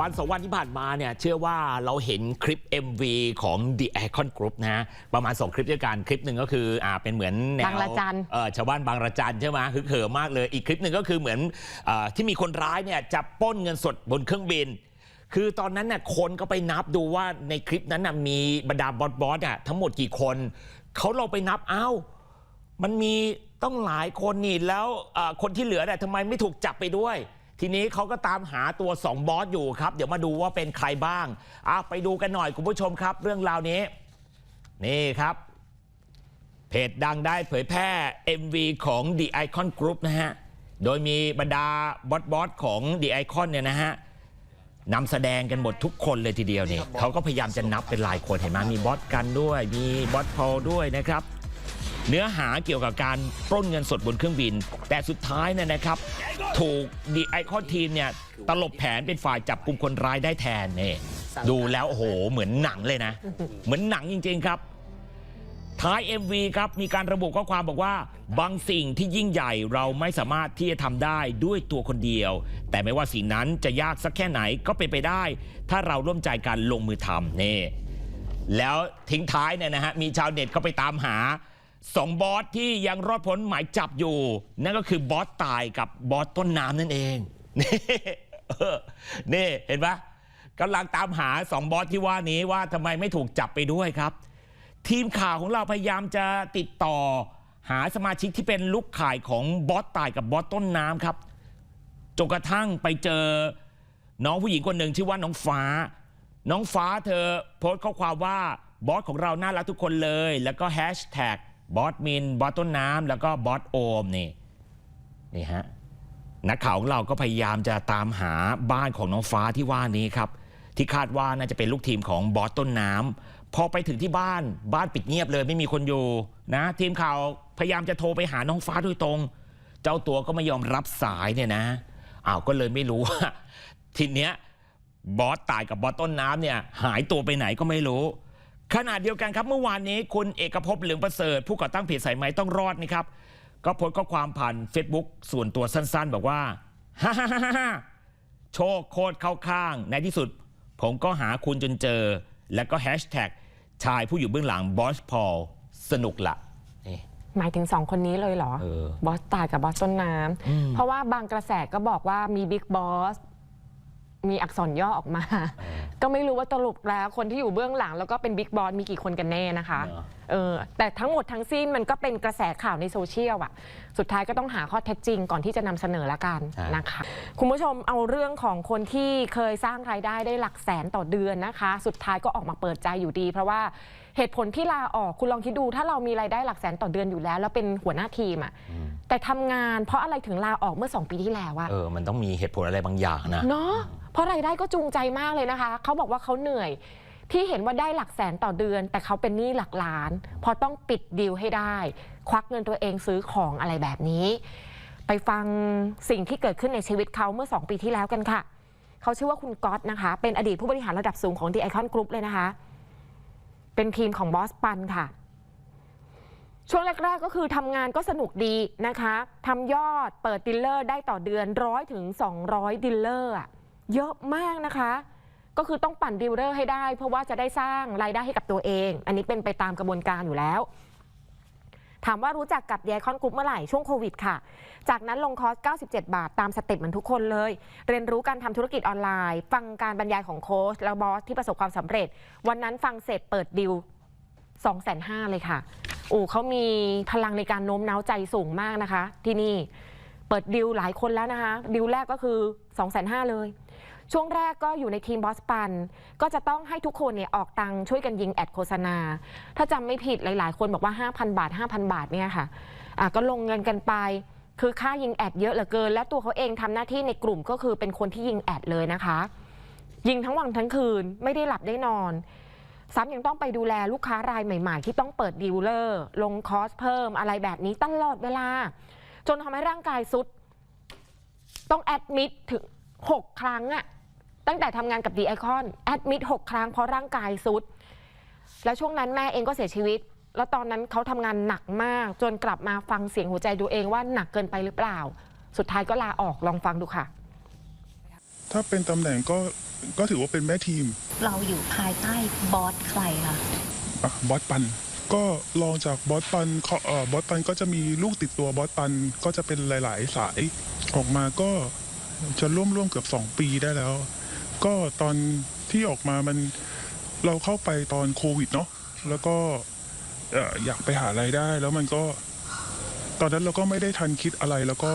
วันสองวันที่ผ่านมาเนี่ยเชื่อว่าเราเห็นคลิป MV ของ The Icon Group นะฮะประมาณ 2 คลิปด้วยกันคลิปหนึ่งก็คืออ่าเป็นเหมือนแนวบางระจัน เออชาวบ้านบางระจันใช่ไหมฮึกเหิมมากเลย อีกคลิปหนึ่งก็คือเหมือนอาที่มีคนร้ายเนี่ยจะปล้นเงินสดบนเครื่องบิน คือตอนนั้นน่ะคนก็ไปนับดูว่าในคลิปนั้นน่ะมีบรรดาบอสบอสอะทั้งหมดกี่คนเขาเราไปนับเอ้ามันมีต้องหลายคนนี่แล้วเอ่อคนที่เหลือเนี่ยทำไมไม่ถูกจับไปด้วย ทีนี้เขาก็ตามหาตัวสองบอสอยู่ครับ เดี๋ยวมาดูว่าเป็นใครบ้างอะไปดูกันหน่อยคุณผู้ชมครับ เรื่องราวนี้ นี่ครับ เพจดังได้เผยแพร่ MV ของ The Icon Group นะฮะ โดยมีบรรดาบอสบอสของ The Icon เนี่ยนะฮะนำแสดงกันหมดทุกคนเลยทีเดียวนี่เขาก็พยายามจะนับเป็นหลายคนเห็นไหมมีบอสกันด้วย มีบอสพอลด้วยนะครับ เนื้อหาเกี่ยวกับการปล้นเงินสดบนเครื่องบิน แต่สุดท้ายเนี่ยนะครับ ถูกดีไอคอนทีมเนี่ยตลบแผนเป็นฝ่ายจับกลุ่มคนร้ายได้แทนเนี่ยดูแล้วโอ้โหเหมือนหนังเลยนะ เหมือนหนังจริง ๆครับ ท้าย MV ครับมีการระบุข้อความบอกว่า บางสิ่งที่ยิ่งใหญ่เราไม่สามารถที่จะทำได้ด้วยตัวคนเดียว แต่ไม่ว่าสิ่งนั้นจะยากสักแค่ไหนก็เป็นไปได้ ถ้าเราร่วมใจกันลงมือทำนี่แล้วทิ้งท้ายเนี่ยนะฮะมีชาวเน็ตเขาไปตามหา สองบอสที่ยังรอดพ้นหมายจับอยู่ นั่นก็คือบอสตายกับบอสต้นน้ำนั่นเองนี่เนี่เห็นปะกำลังตามหาสองบอสที่ว่านี้ว่าทำไมไม่ถูกจับไปด้วยครับ ทีมข่าวของเราพยายามจะติดต่อ หาสมาชิกที่เป็นลูกข่ายของบอสตายกับบอสต้นน้ำครับจนกระทั่งไปเจอน้องผู้หญิงคนหนึ่งชื่อว่าน้องฟ้า น้องฟ้าเธอโพสต์ข้อความว่าบอสของเราน่ารักทุกคนเลย แล้วก็แฮชแท็ก บอสมินบอสต้นน้ำแล้วก็บอสโอมนี่นี่ฮะนักข่าวของเราก็พยายามจะตามหาบ้านของน้องฟ้าที่ว่านี้ครับ ที่คาดว่าน่าจะเป็นลูกทีมของบอสต้นน้ำพอไปถึงที่บ้านบ้านปิดเงียบเลยไม่มีคนอยู่นะ ทีมข่าวพยายามจะโทรไปหาน้องฟ้าโดยตรง เจ้าตัวก็ไม่ยอมรับสายเนี่ยนะอ้าวก็เลยไม่รู้ว่าทีเนี้ยบอสตายกับบอสต้นน้ำเนี่ยหายตัวไปไหนก็ไม่รู้ ขณะเดียวกันครับเมื่อวานนี้คุณเอกภพเหลืองประเสริฐ ผู้ก่อตั้งเพจสายไหมต้องรอดนี่ครับ ก็โพสต์ข้อความผ่าน Facebook ส่วนตัวสั้นๆ บอกว่าฮ่าฮ่าฮ่าฮ่าโชคโคตรเข้าข้าง ในที่สุด ผมก็หาคุณจนเจอ แล้วก็แฮชแท็กชายผู้อยู่เบื้องหลังบอสพอลสนุกละนี่ หมายถึงสองคนนี้เลยเหรอ เออ บอสตายกับบอสต้นน้ำเพราะว่าบางกระแสก็บอกว่ามีบิ๊กบอส มีอักษรย่อออกมา ก็ไม่รู้ว่าตลกแล้วคนที่อยู่เบื้องหลัง แล้วก็เป็นบิ๊กบอสมีกี่คนกันแน่นะคะเนอะเออแต่ทั้งหมดทั้งสิ้นมันก็เป็นกระแสข่าวในโซเชียลอะสุดท้ายก็ต้องหาข้อเท็จจริงก่อนที่จะนำเสนอละกันนะคะ คุณผู้ชมเอาเรื่องของคนที่เคยสร้างรายได้ได้หลักแสนต่อเดือนนะคะ สุดท้ายก็ออกมาเปิดใจอยู่ดี เพราะว่าเหตุผลที่ลาออกคุณลองคิดดูถ้าเรามีรายได้หลักแสนต่อเดือนอยู่แล้ว แล้วเป็นหัวหน้าทีมอะแต่ทำงานเพราะอะไรถึงลาออกเมื่อสองปีที่แล้วอะ เออ มันต้องมีเหตุผลอะไรบางอย่างนะ เนาะ เพราะรายได้ก็จูงใจมากเลยนะคะเขาบอกว่าเขาเหนื่อย ที่เห็นว่าได้หลักแสนต่อเดือน แต่เขาเป็นหนี้หลักล้านเพราะต้องปิดดีลให้ได้ ควักเงินตัวเองซื้อของอะไรแบบนี้ ไปฟังสิ่งที่เกิดขึ้นในชีวิตเขาเมื่อ 2 ปีที่แล้วกันค่ะเขาชื่อว่าคุณก๊อตนะคะ เป็นอดีตผู้บริหารระดับสูงของ The Icon Group เลยนะคะ เป็นทีมของบอสปันค่ะช่วงแรก ๆ ก็คือทำงานก็สนุกดีนะคะ ทำยอดเปิดดิลเลอร์ได้ต่อเดือนร้อยถึง 200 ดิลเลอร์ เยอะมากนะคะ ก็คือต้องปั่นดิลเลอร์ให้ได้ เพราะว่าจะได้สร้างรายได้ให้กับตัวเอง อันนี้เป็นไปตามกระบวนการอยู่แล้ว ถามว่ารู้จักกับ The Icon Group เมื่อไหร่ช่วงโควิดค่ะ จากนั้นลงคอร์ส 97 บาทตามสเต็ปเหมือนทุกคนเลย เรียนรู้การทำธุรกิจออนไลน์ ฟังการบรรยายของโค้ชและบอสที่ประสบความสำเร็จ วันนั้นฟังเสร็จเปิดดิว2 5 0 0 0เลยค่ะโอ้เขามีพลังในการโน้มน้าวใจสูงมากนะคะ ที่นี่เปิดดิวหลายคนแล้วนะคะ ดิวแรกก็คือ 2 5 0 0 0เลย ช่วงแรกก็อยู่ในทีมบอสปัน ก็จะต้องให้ทุกคนเนี่ยออกตังค์ช่วยกันยิงแอดโฆษณา ถ้าจำไม่ผิดหลาย ๆ คนบอกว่า 5,000 บาท 5,000 บาทเนี่ยค่ะะก็ลงเงินกันไป คือค่ายิงแอดเยอะเหลือเกิน และตัวเขาเองทำหน้าที่ในกลุ่มก็คือเป็นคนที่ยิงแอดเลยนะคะ ยิงทั้งวันทั้งคืนไม่ได้หลับได้นอนซ้ำยังต้องไปดูแลลูกค้ารายใหม่ ๆ ที่ต้องเปิดดีลเลอร์ ลงคอสเพิ่มอะไรแบบนี้ตลอดเวลา จนทำให้ร่างกายสุด ต้องแอดมิดถึง 6 ครั้งอะ ตั้งแต่ทำงานกับดีไอคอนแอดมิด6ครั้งเพราะร่างกายสุด แล้วช่วงนั้นแม่เองก็เสียชีวิต แล้วตอนนั้นเขาทำงานหนักมาก จนกลับมาฟังเสียงหัวใจตัวเองว่าหนักเกินไปหรือเปล่า สุดท้ายก็ลาออกลองฟังดูค่ะ ถ้าเป็นตำแหน่งก็ก็ถือว่าเป็นแม่ทีมเราอยู่ภายใต้บอสใครคะอะบอสปัน ก็ลองจากบอสปันเขาเอ่อบอสปันก็จะมีลูกติดตัวบอสปันก็จะเป็นหลาย ๆ สายออกมาก็จะร่วมร่วมๆเกือบสองปีได้แล้ว ก็ตอนที่ออกมามันเราเข้าไปตอนโควิดเนาะแล้วก็เอ่ออยากไปหารายได้ แล้วมันก็ตอนนั้นเราก็ไม่ได้ทันคิดอะไรแล้วก็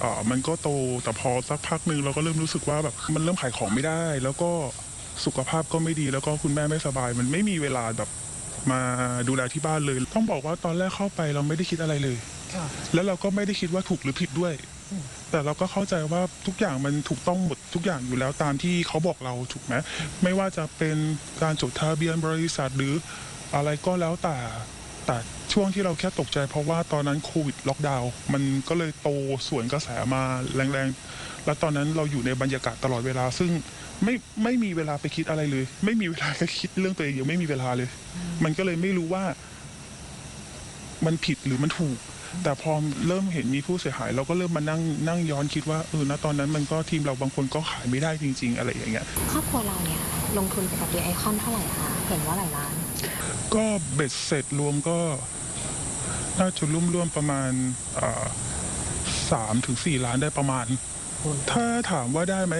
เอ่อมันก็โตแต่พอสักพักหนึ่งเราก็เริ่มรู้สึกว่าแบบมันเริ่มขายของไม่ได้ แล้วก็สุขภาพก็ไม่ดีแล้วก็คุณแม่ไม่สบาย มันไม่มีเวลาแบบมาดูแลที่บ้านเลย ต้องบอกว่าตอนแรกเข้าไปเราไม่ได้คิดอะไรเลย แล้วเราก็ไม่ได้คิดว่าถูกหรือผิดด้วย แต่เราก็เข้าใจว่าทุกอย่างมันถูกต้องหมดทุกอย่างอยู่แล้วตามที่เขาบอกเราถูกไหมไม่ว่าจะเป็นการจดทะเบียนบริษัทหรืออะไรก็แล้วแต่แต่ช่วงที่เราแค่ตกใจ เพราะว่าตอนนั้นโควิดล็อกดาวน์มันก็เลยโตสวนกระแสมาแรงๆ แล้วตอนนั้นเราอยู่ในบรรยากาศตลอดเวลา ซึ่งไม่ไม่มีเวลาไปคิดอะไรเลย ไม่มีเวลาไปคิดเรื่องตัวเองยังไม่มีเวลาเลย มันก็เลยไม่รู้ว่า มันผิดหรือมันถูก แต่พอเริ่มเห็นมีผู้เสียหาย เราก็เริ่มมานั่งนั่งย้อนคิดว่าเออณตอนนั้นมันก็ทีมเราบางคนก็ขายไม่ได้จริง ๆ อะไรอย่างเงี้ยครอบครัวเราเนี่ยลงทุนไปกับดีไอคอนเท่าไหร่คะเห็นว่าหลายล้าน ก็เบ็ดเสร็จรวมก็น่าจะร่วมร่วมๆประมาณสามถึงสี่ล้านได้ประมาณ ถ้าถามว่าได้ไหม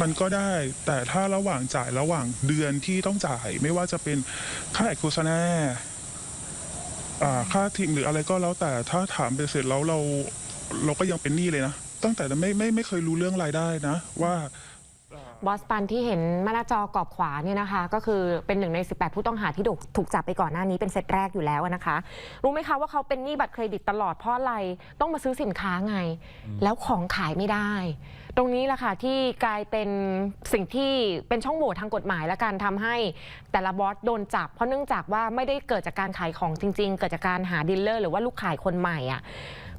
มันก็ได้ แต่ถ้าระหว่างจ่ายระหว่างเดือนที่ต้องจ่าย ไม่ว่าจะเป็นค่าแอคโฆษณา อ่าค่าทีมหรืออะไรก็แล้วแต่ถ้าถามไปเสร็จแล้วเราเราก็ยังเป็นหนี้เลยนะตั้งแต่ไม่ไม่ไม่เคยรู้เรื่องรายได้นะว่า บอสปันที่เห็นมาหน้าจอกรอบขวาเนี่ยนะคะ ก็คือเป็นหนึ่งใน 18 ผู้ต้องหาที่ถูกถูกจับไปก่อนหน้านี้เป็นเซตแรกอยู่แล้วนะคะ รู้ไหมคะว่าเขาเป็นหนี้บัตรเครดิตตลอดเพราะอะไรต้องมาซื้อสินค้าไง แล้วของขายไม่ได้ ตรงนี้แหละค่ะที่กลายเป็นสิ่งที่เป็นช่องโหว่ทางกฎหมายและการทำให้แต่ละบอสโดนจับ เพราะเนื่องจากว่าไม่ได้เกิดจากการขายของจริง ๆ เกิดจากการหาดีลเลอร์หรือว่าลูกขายคนใหม่อะ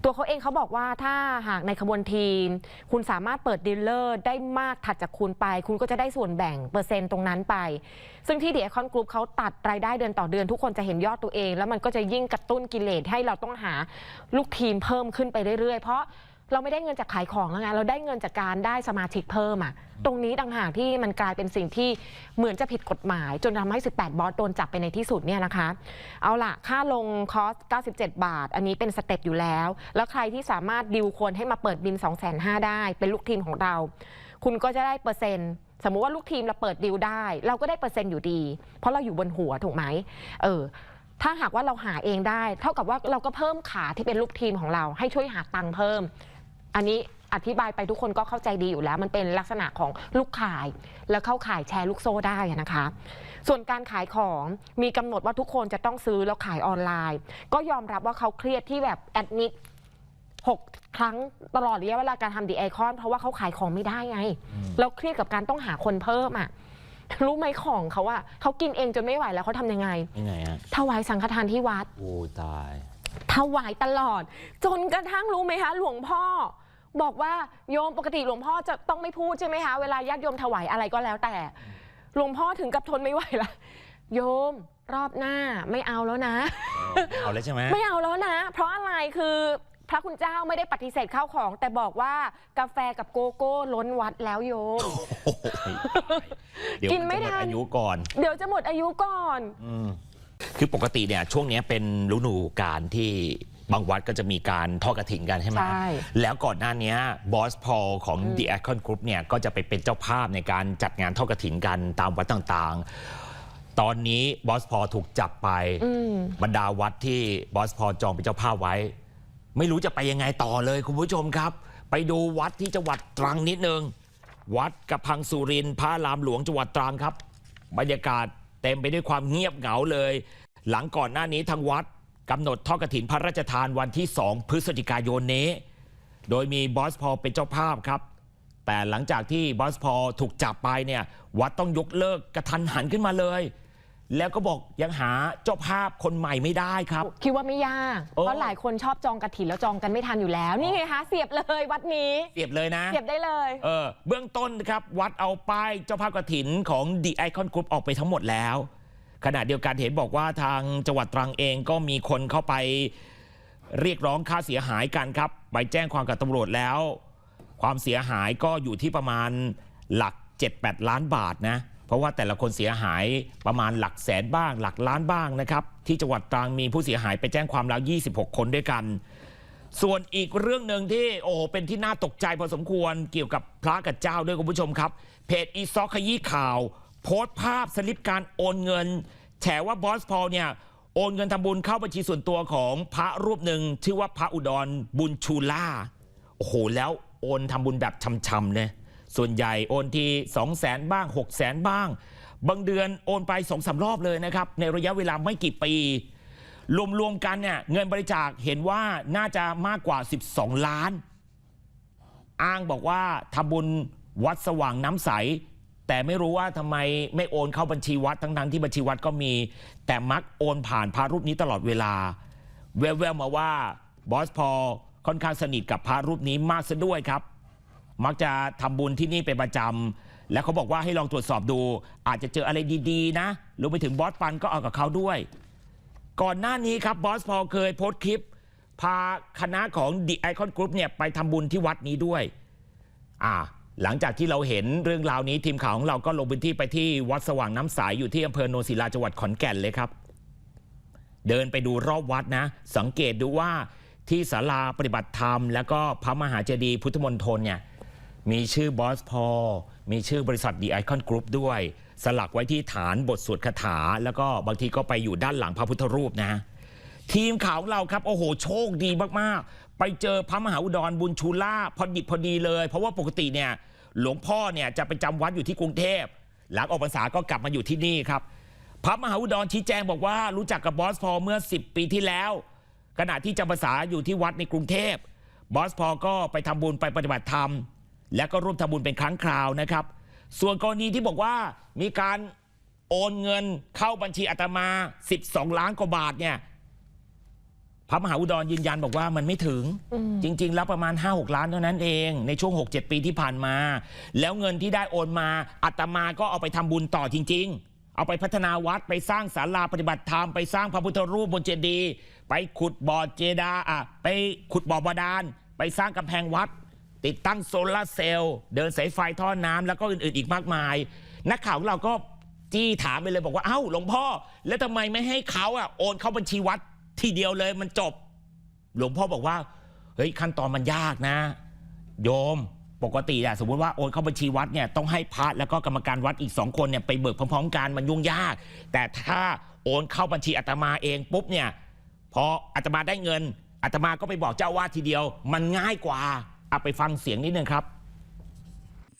ตัวเขาเองเขาบอกว่าถ้าหากในขบวนทีม คุณสามารถเปิดดีลเลอร์ได้มากถัดจากคุณไป คุณก็จะได้ส่วนแบ่งเปอร์เซ็นต์ตรงนั้นไป ซึ่งที่เดียคอนกรุ๊ปเขาตัดรายได้เดือนต่อเดือน ทุกคนจะเห็นยอดตัวเอง แล้วมันก็จะยิ่งกระตุ้นกิเลสให้เราต้องหาลูกทีมเพิ่มขึ้นไปเรื่อยๆ เพราะ เราไม่ได้เงินจากขายของแล้วไงเราได้เงินจากการได้สมาชิกเพิ่มอะตรงนี้ต่างหากที่มันกลายเป็นสิ่งที่เหมือนจะผิดกฎหมาย จนทำให้ 18 บอสโดนจับไปในที่สุดเนี่ยนะคะ เอาล่ะค่าลงคอส 97 บาท อันนี้เป็นสเต็ปอยู่แล้ว แล้วใครที่สามารถดิวคนให้มาเปิดบิน 2 5 0 0 0ได้ เป็นลูกทีมของเรา คุณก็จะได้เปอร์เซ็นต์สมมุติว่าลูกทีมเราเปิดดิวได้ เราก็ได้เปอร์เซ็นต์อยู่ดี เพราะเราอยู่บนหัวถูกไหมเออถ้าหากว่าเราหาเองได้ เท่ากับว่าเราก็เพิ่มขาที่เป็นลูกทีมของเรา ให้ช่วยหาตังค์เพิ่ม อันนี้อธิบายไปทุกคนก็เข้าใจดีอยู่แล้ว มันเป็นลักษณะของลูกขาย แล้วเข้าขายแชร์ลูกโซ่ได้อะนะคะ ส่วนการขายของมีกำหนดว่าทุกคนจะต้องซื้อแล้วขายออนไลน์ ก็ยอมรับว่าเขาเครียดที่แบบแอดมิดหกครั้งตลอดระยะเวลาการทำดีไอคอนเพราะว่าเขาขายของไม่ได้ไงแล้วเครียดกับการต้องหาคนเพิ่มอะรู้ไหมของเขาอะเขากินเองจนไม่ไหวแล้วเขาทำยังไงยังไงฮะถวายสังฆทานที่วัดโอ้ตายถวายตลอด จนกระทั่งรู้ไหมคะ หลวงพ่อ บอกว่าโยมปกติหลวงพ่อจะต้องไม่พูดใช่ไหมคะเวลาญาติโยมถวายอะไรก็แล้วแต่ หลวงพ่อถึงกับทนไม่ไหวละโยมรอบหน้าไม่เอาแล้วนะ เอาเลยใช่ไหมไม่เอาแล้วนะ เพราะอะไรคือพระคุณเจ้าไม่ได้ปฏิเสธข้าวของ แต่บอกว่ากาแฟกับโกโก้ล้นวัดแล้วโยมโอ้โหเดี๋ยวกินไม่จะหทันอายุก่อน เดี๋ยวจะหมดอายุก่อนอืมคือปกติเนี่ยช่วงเนี้ยเป็นฤดูการที่ บางวัดก็จะมีการทอดกระถิ่นกันใช่ไหมใช่แล้วก่อนหน้านี้บอสพอลของอืม The Icon Group เนี่ยก็จะไปเป็นเจ้าภาพในการจัดงานทอดกระถิ่นกันตามวัดต่างๆ ตอนนี้บอสพอลถูกจับไปอืมบรรดาวัดที่บอสพอลจองเป็นเจ้าภาพไว้ ไม่รู้จะไปยังไงต่อเลยคุณผู้ชมครับ ไปดูวัดที่จังหวัดตรังนิดนึง วัดกระพังสุรินทร์พระรามหลวงจังหวัดตรังครับ บรรยากาศเต็มไปด้วยความเงียบเหงาเลย หลังก่อนหน้านี้ทางวัด กำหนดทอดกฐินพระราชทานวันที่ 2 พฤศจิกายนนี้ โดยมีบอสพอลเป็นเจ้าภาพครับ แต่หลังจากที่บอสพอลถูกจับไปเนี่ยวัดต้องยกเลิกกระทันหันขึ้นมาเลย แล้วก็บอกยังหาเจ้าภาพคนใหม่ไม่ได้ครับ คิดว่าไม่ยากโอ้เพราะหลายคนชอบจองกระถินแล้วจองกันไม่ทันอยู่แล้ว นี่ไงคะเสียบเลยวัดนี้เสียบเลยนะเสียบได้เลยเออเบื้องต้นนะครับวัดเอาป้ายเจ้าภาพกฐินของ The Icon Group ออกไปทั้งหมดแล้ว ขณะเดียวกันเห็นบอกว่าทางจังหวัดตรังเองก็มีคนเข้าไปเรียกร้องค่าเสียหายกันครับ ไปแจ้งความกับตำรวจแล้ว ความเสียหายก็อยู่ที่ประมาณหลัก 7-8 ล้านบาทนะ เพราะว่าแต่ละคนเสียหายประมาณหลักแสนบ้าง หลักล้านบ้างนะครับ ที่จังหวัดตรังมีผู้เสียหายไปแจ้งความแล้ว 26 คนด้วยกัน ส่วนอีกเรื่องหนึ่งที่โอ้โหเป็นที่น่าตกใจพอสมควรเกี่ยวกับพระกับเจ้าด้วยคุณผู้ชมครับ เพจอีซอกขยี้ข่าว โพสต์ภาพสลิปการโอนเงิน แฉว่าบอสพอลเนี่ยโอนเงินทำบุญเข้าบัญชีส่วนตัวของพระรูปหนึ่งชื่อว่าพระอุดรบุญชูล่าโอ้โหแล้วโอนทำบุญแบบช่ำๆเลยส่วนใหญ่โอนที2 0 0แสนบ้าง6 0แสนบ้าง บางเดือนโอนไป2องสารอบเลยนะครับ ในระยะเวลาไม่กี่ปี รวมๆกันเนี่ยเงินบริจาคเห็นว่าน่าจะมากกว่า 12 ล้าน อ้างบอกว่าทำบุญวัดสว่างน้ำใส แต่ไม่รู้ว่าทำไมไม่โอนเข้าบัญชีวัดทั้งๆที่บัญชีวัดก็มี แต่มักโอนผ่านพระรูปนี้ตลอดเวลา แววๆมาว่าบอสพอลค่อนข้างสนิทกับพระรูปนี้มากซะด้วยครับ มักจะทำบุญที่นี่เป็นประจำและเขาบอกว่าให้ลองตรวจสอบดู อาจจะเจออะไรดีๆ นะรวมไปถึงบอสปันก็เอากับเขาด้วย ก่อนหน้านี้ครับบอสพอลเคยโพสต์คลิป พาคณะของ The Icon Group เนี่ยไปทำบุญที่วัดนี้ด้วย อ่า หลังจากที่เราเห็นเรื่องราวนี้ทีมข่าวของเราก็ลงพื้นที่ไปที่วัดสว่างน้ำใสอยู่ที่อำเภอโนนศิลาจังหวัดขอนแก่นเลยครับ เดินไปดูรอบวัดนะ สังเกตดูว่าที่ศาลาปฏิบัติธรรม แล้วก็พระมหาเจดีย์พุทธมณฑลเนี่ยมีชื่อบอสพอลมีชื่อบริษัท The Icon Group ด้วย สลักไว้ที่ฐานบทสวดคาถา แล้วก็บางทีก็ไปอยู่ด้านหลังพระพุทธรูปนะ ทีมข่าวของเราครับ โอ้โห โชคดีมาก ๆ ไปเจอพระมหาอุดรบุญชูล่าพอดิบพอดีเลย เพราะว่าปกติเนี่ย หลวงพ่อเนี่ยจะไปจำวัดอยู่ที่กรุงเทพ หลังออกพรรษาก็กลับมาอยู่ที่นี่ครับ พระมหาอุดรชี้แจงบอกว่ารู้จักกับบอสพอเมื่อ 10 ปีที่แล้ว ขณะที่จำพรรษาอยู่ที่วัดในกรุงเทพ บอสพอก็ไปทำบุญไปปฏิบัติธรรม และก็ร่วมทำบุญเป็นครั้งคราวนะครับ ส่วนกรณีที่บอกว่ามีการโอนเงินเข้าบัญชีอาตมา 12 ล้านกว่าบาทเนี่ย พระมหาอุดรยืนยันบอกว่ามันไม่ถึง จริง ๆ แล้วประมาณ 5-6 ล้านเท่านั้นเอง ในช่วง 6-7 ปีที่ผ่านมา แล้วเงินที่ได้โอนมาอาตมาก็เอาไปทำบุญต่อจริง ๆ เอาไปพัฒนาวัดไปสร้างศาลาปฏิบัติธรรมไปสร้างพระพุทธรูปบนเจดีย์ไปขุดบ่อเจดาอะไปขุดบ่อบาดาลไปสร้างกำแพงวัด ติดตั้งโซลาร์เซลล์เดินสายไฟท่อน้ำแล้วก็อื่นๆอีกมากมาย นักข่าวของเราก็จี้ถามไปเลยบอกว่าเอ้าหลวงพ่อ แล้วทำไมไม่ให้เขาอะโอนเข้าบัญชีวัด ทีเดียวเลยมันจบ หลวงพ่อบอกว่า เฮ้ยขั้นตอนมันยากนะ โยมปกติอะสมมติว่าโอนเข้าบัญชีวัดเนี่ยต้องให้พระแล้วก็กรรมการวัดอีกสองคนเนี่ยไปเบิกพร้อมๆกันมันยุ่งยาก แต่ถ้าโอนเข้าบัญชีอาตมาเองปุ๊บเนี่ยพออาตมาได้เงินอาตมาก็ไปบอกเจ้าวาดทีเดียว มันง่ายกว่าเอาไปฟังเสียงนิดนึงครับ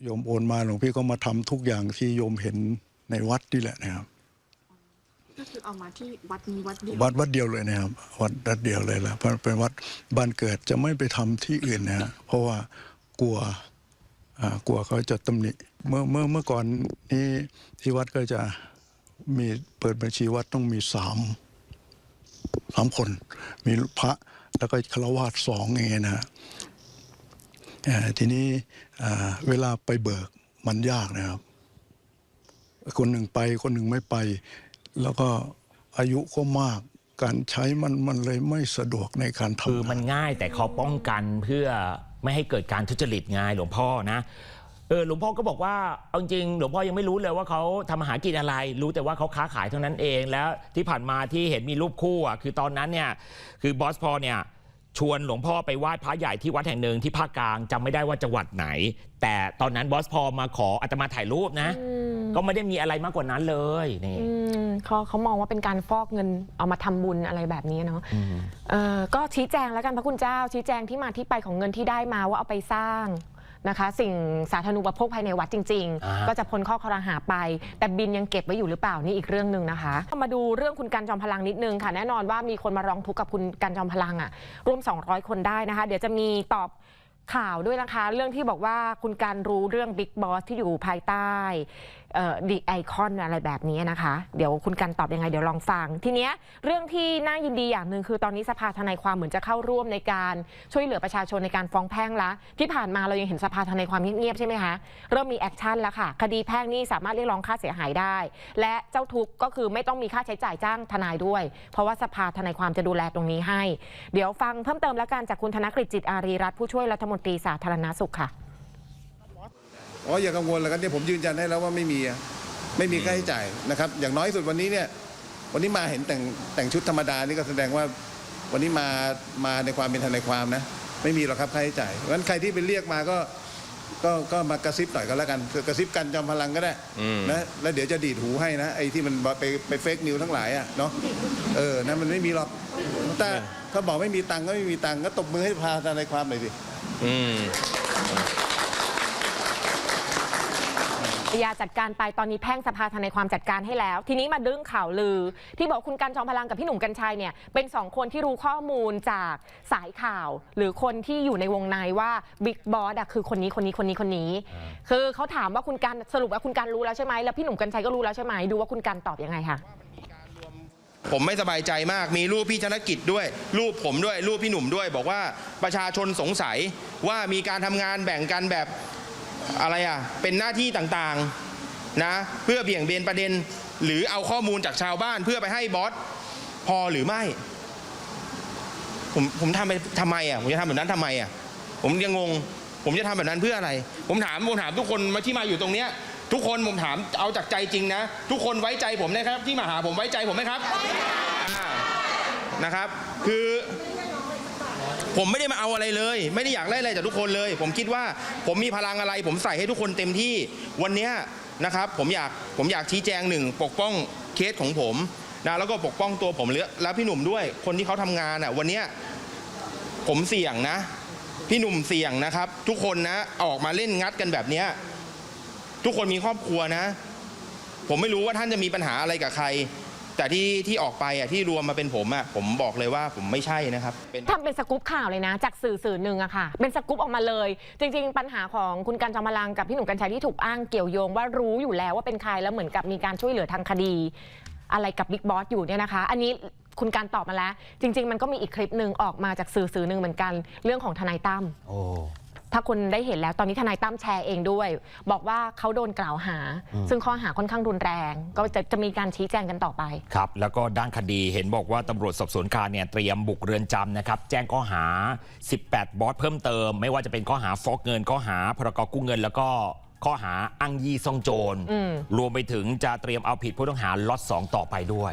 โยมโอนมาหลวงพี่ก็มาทำทุกอย่างที่โยมเห็นในวัดนี่แหละนะครับ ก็คือเอามาที่วัดนี้วัดเดียววัดวัดเดียวเลยนะครับวัดวัดเดียวเลยละเพราะเป็นวัดบ้านเกิดจะไม่ไปทำที่อื่นนะฮะเพราะว่ากลัวอ่ากลัวเขาจะตำหนิเมื่อเมื่อเมื่อก่อนนี้ที่วัดก็จะมีเปิดบัญชีวัดต้องมีสามสามคน มีพระแล้วก็ฆราวาสสองเองนะฮะทีนี้เวลาไปเบิกมันยากนะครับ คนหนึ่งไปคนหนึ่งไม่ไป แล้วก็อายุก็มากการใช้มันมันเลยไม่สะดวกในการทำคือมันงานง่ายแต่เขาป้องกันเพื่อไม่ให้เกิดการทุจริตไงหลวงพ่อนะเออหลวงพ่อก็บอกว่าเอาจริงหลวงพ่อยังไม่รู้เลยว่าเขาทำอาหารกินอะไร รู้แต่ว่าเขาค้าขายเท่านั้นเองแล้วที่ผ่านมาที่เห็นมีรูปคู่อะคือตอนนั้นเนี่ยคือบอสพอเนี่ย ชวนหลวงพ่อไปไหว้พระใหญ่ที่วัดแห่งหนึ่งที่ภาคกลางจำไม่ได้ว่าจังหวัดไหน แต่ตอนนั้นบอสพอมาขออาตมาถ่ายรูปนะก็ไม่ได้มีอะไรมากกว่านั้นเลยนี่อืมเขาเขามองว่าเป็นการฟอกเงินเอามาทำบุญอะไรแบบนี้เนาะเออก็ชี้แจงแล้วกันพระคุณเจ้า ชี้แจงที่มาที่ไปของเงินที่ได้มาว่าเอาไปสร้าง นะคะ สิ่งสาธารณูปโภคภายในวัดจริง อ่า ๆ ก็จะพ้นข้อคอรหาไป แต่บินยังเก็บไว้อยู่หรือเปล่านี่อีกเรื่องหนึ่งนะคะมาดูเรื่องคุณกันจอมพลังนิดนึงค่ะแน่นอนว่ามีคนมาร้องทุกข์กับคุณกันจอมพลังอะร่วม 200 คนได้นะคะ เดี๋ยวจะมีตอบข่าวด้วยนะคะ เรื่องที่บอกว่าคุณการรู้เรื่องบิ๊กบอสที่อยู่ภายใต้ ดีไอคอนอะไรแบบนี้นะคะ เดี๋ยวคุณกันตอบยังไงเดี๋ยวลองฟัง ทีเนี้ยเรื่องที่น่ายินดีอย่างหนึ่งคือตอนนี้สภาทนายความเหมือนจะเข้าร่วมในการช่วยเหลือประชาชนในการฟ้องแพ่งละที่ผ่านมาเรายังเห็นสภาทนายความเงียบๆใช่ไหมคะเริ่มมีแอคชั่นแล้วค่ะ คดีแพ่งนี่สามารถเรียกร้องค่าเสียหายได้ และเจ้าทุกข์ก็คือไม่ต้องมีค่าใช้จ่ายจ้างทนายด้วย เพราะว่าสภาทนายความจะดูแลตรงนี้ให้ เดี๋ยวฟังเพิ่มเติมแล้วกันจากคุณธนกฤษจิตอารีรัตน์ผู้ช่วยรัฐมนตรีสาธารณสุขค่ะ อ๋ออย่ากังวลเลยครับเนี่ยผมยืนยันให้แล้วว่าไม่มีอะไม่มีค่าใช้จ่ายนะครับ อย่างน้อยสุดวันนี้เนี่ย วันนี้มาเห็นแต่งแต่งชุดธรรมดานี่ก็แสดงว่าวันนี้มามาในความเป็นทนายความนะ ไม่มีหรอกครับค่าใช้จ่ายเพราะฉะนั้นใครที่ไปเรียกมาก็ก็ก็มากระซิบหน่อยก็แล้วกันคือกระซิบกันจอมพลังก็ได้นะแล้วเดี๋ยวจะดีดหูให้นะไอ้ที่มันไปไปเฟกนิวทั้งหลายอะเนาะเออนะมันไม่มีหรอกถ้าถ้าบอกไม่มีตังค์ก็ไม่มีตังค์ก็ตบมือให้พาทนายความหน่อยสิอืม ยาจัดการไปตอนนี้แพ่งสภาทนายความจัดการให้แล้ว ทีนี้มาดึงข่าวลือ ที่บอกคุณกันจอมพลังกับพี่หนุ่มกัญชัยเนี่ยเป็นสองคนที่รู้ข้อมูลจากสายข่าว หรือคนที่อยู่ในวงในว่าบิ๊กบอสอะคือคนนี้คนนี้คนนี้คนนี้ คือเขาถามว่าคุณกันสรุปว่าคุณกันรู้แล้วใช่ไหมแล้วพี่หนุ่มกัญชัยก็รู้แล้วใช่ไหมดูว่าคุณกันตอบยังไงค่ะผมไม่สบายใจมาก มีรูปพี่ธนกิจด้วย รูปผมด้วย รูปพี่หนุ่มด้วย บอกว่าประชาชนสงสัยว่ามีการทำงานแบ่งกันแบบ อะไรอะเป็นหน้าที่ต่างๆนะเพื่อเบี่ยงเบนประเด็น หรือเอาข้อมูลจากชาวบ้านเพื่อไปให้บอสพอหรือไม่ ผมผมทำไปทำไมอะผมจะทำแบบนั้นทำไมอะผมยังงง ผมจะทำแบบนั้นเพื่ออะไร ผมถามผมถามทุกคนมาที่มาอยู่ตรงเนี้ยทุกคนผมถามเอาจากใจจริงนะ ทุกคนไว้ใจผมนะครับ ที่มาหาผมไว้ใจผมไหมครับอ่นะครับ คือ ผมไม่ได้มาเอาอะไรเลย ไม่ได้อยากได้อะไรจากทุกคนเลย ผมคิดว่าผมมีพลังอะไร ผมใส่ให้ทุกคนเต็มที่วันเนี้ยนะครับผมอยากผมอยากชี้แจงหนึ่งปกป้องเคสของผมนะแล้วก็ปกป้องตัวผมและพี่หนุ่มด้วยคนที่เขาทำงานอะวันเนี้ยผมเสี่ยงนะ พี่หนุ่มเสี่ยงนะครับ ทุกคนนะออกมาเล่นงัดกันแบบเนี้ยทุกคนมีครอบครัวนะ ผมไม่รู้ว่าท่านจะมีปัญหาอะไรกับใคร แต่ที่ที่ออกไปอะที่รวมมาเป็นผมอะผมบอกเลยว่าผมไม่ใช่นะครับเป็นทำเป็นสกู๊ปข่าวเลยนะ จากสื่อสื่อหนึ่งอะค่ะ เป็นสกู๊ปออกมาเลย จริง ๆ ปัญหาของคุณกันจอมพลังกับพี่หนุ่มกัญชัยที่ถูกอ้างเกี่ยวโยงว่ารู้อยู่แล้วว่าเป็นใครแล้วเหมือนกับมีการช่วยเหลือทางคดี อะไรกับบิ๊กบอสอยู่เนี่ยนะคะ อันนี้คุณการตอบมาแล้ว จริง ๆ มันก็มีอีกคลิปหนึ่งออกมาจากสื่อสื่อหนึ่งเหมือนกัน เรื่องของทนายตั้มโอ้ ถ้าคนได้เห็นแล้วตอนนี้ทนายตั้มแชร์เองด้วย บอกว่าเขาโดนกล่าวหา ซึ่งข้อหาค่อนข้างรุนแรง ก็จะจะมีการชี้แจงกันต่อไปครับ แล้วก็ด้านคดีเห็นบอกว่าตำรวจสอบสวนกลารเนี่ยเตรียมบุกเรือนจำนะครับ แจ้งข้อหา 18 บอสเพิ่มเติม ไม่ว่าจะเป็นข้อหาฟอกเงินข้อหาพรกกู้เงิน แล้วก็ข้อหาอ้างยี่ซ่องโจรอืมรวมไปถึงจะเตรียมเอาผิดผู้ต้องหาล็อต2ต่อไปด้วย